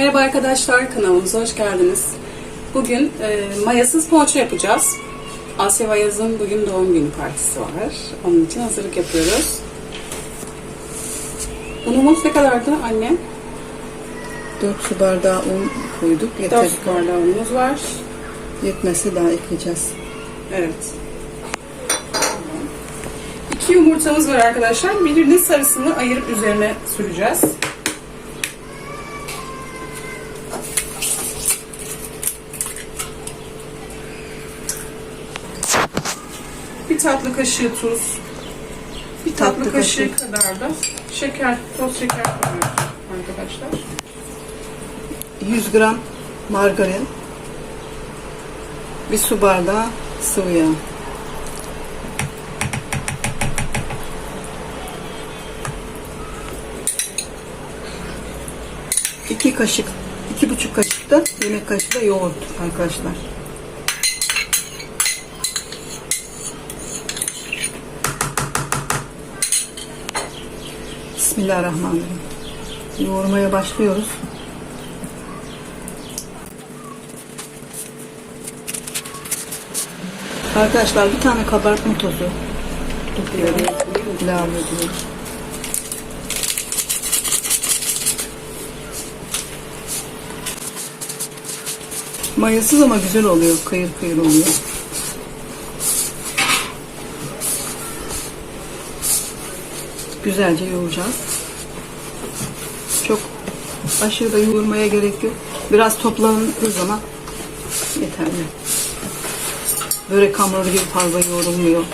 Merhaba arkadaşlar, kanalımıza hoş geldiniz. Bugün e, mayasız poğaça yapacağız. Asya Vayaz'ın bugün doğum günü partisi var. Onun için hazırlık yapıyoruz. Unumuz ne kadardı anne? 4 su bardağı un koyduk. 4 Yeter. su bardağı unumuz var. Yetmezse daha ekleyeceğiz. Evet. İki yumurtamız var arkadaşlar. Birinin sarısını ayırıp üzerine süreceğiz. Bir tatlı kaşığı tuz. Bir tatlı, Tatlı kaşığı kaşığı. kadar da şeker, toz şeker koyuyoruz arkadaşlar. 100 gram margarin. Bir su bardağı sıvı yağ. İki kaşık, iki buçuk kaşık da yemek kaşığı da yoğurt arkadaşlar. Bismillahirrahmanirrahim. Yoğurmaya başlıyoruz. Arkadaşlar bir tane kabartma tozu döküyorum. Ilave ediyorum. Mayasız ama güzel oluyor. Kıyır kıyır oluyor. Güzelce yoğuracağız. Çok aşırı da yoğurmaya gerek yok. Biraz toplandığı zaman yeterli. Börek hamuru gibi fazla yoğrulmuyor.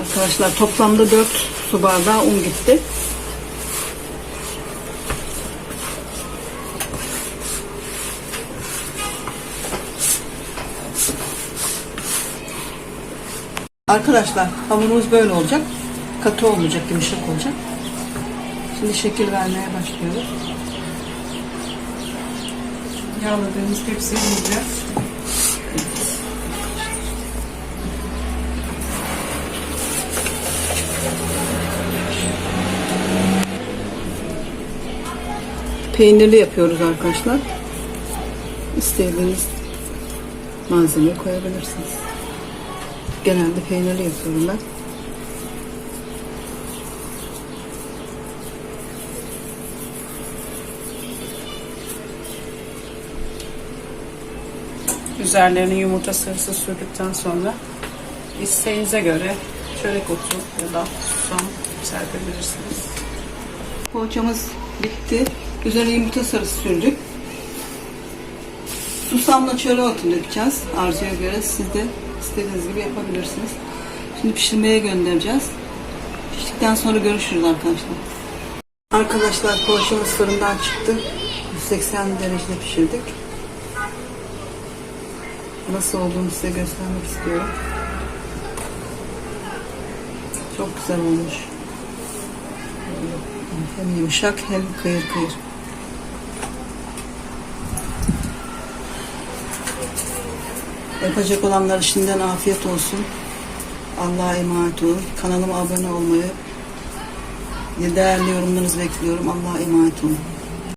Arkadaşlar toplamda 4 su bardağı un gitti. Arkadaşlar hamurumuz böyle olacak. Katı olmayacak, yumuşak olacak. Şimdi şekil vermeye başlıyoruz. Yağladığımız tepsiye yiyeceğiz. Peynirli yapıyoruz arkadaşlar. İstediğiniz malzemeyi koyabilirsiniz. Genelde peynirli yapıyorum ben. Üzerlerine yumurta sarısı sürdükten sonra isteğinize göre çörek otu ya da susam serpebilirsiniz. Poğaçamız bitti. Üzerine yumurta sarısı sürdük. Susamla çöre otu dökeceğiz. Arzuya göre siz de istediğiniz gibi yapabilirsiniz. Şimdi pişirmeye göndereceğiz. Piştikten sonra görüşürüz arkadaşlar. Arkadaşlar poğaçamız fırından çıktı. 180 derecede pişirdik. Nasıl olduğunu size göstermek istiyorum. Çok güzel olmuş. Hem yumuşak hem kıyır kıyır. Yapacak olanlar şimdiden afiyet olsun. Allah'a emanet olun. Kanalıma abone olmayı, değerli yorumlarınızı bekliyorum. Allah'a emanet olun.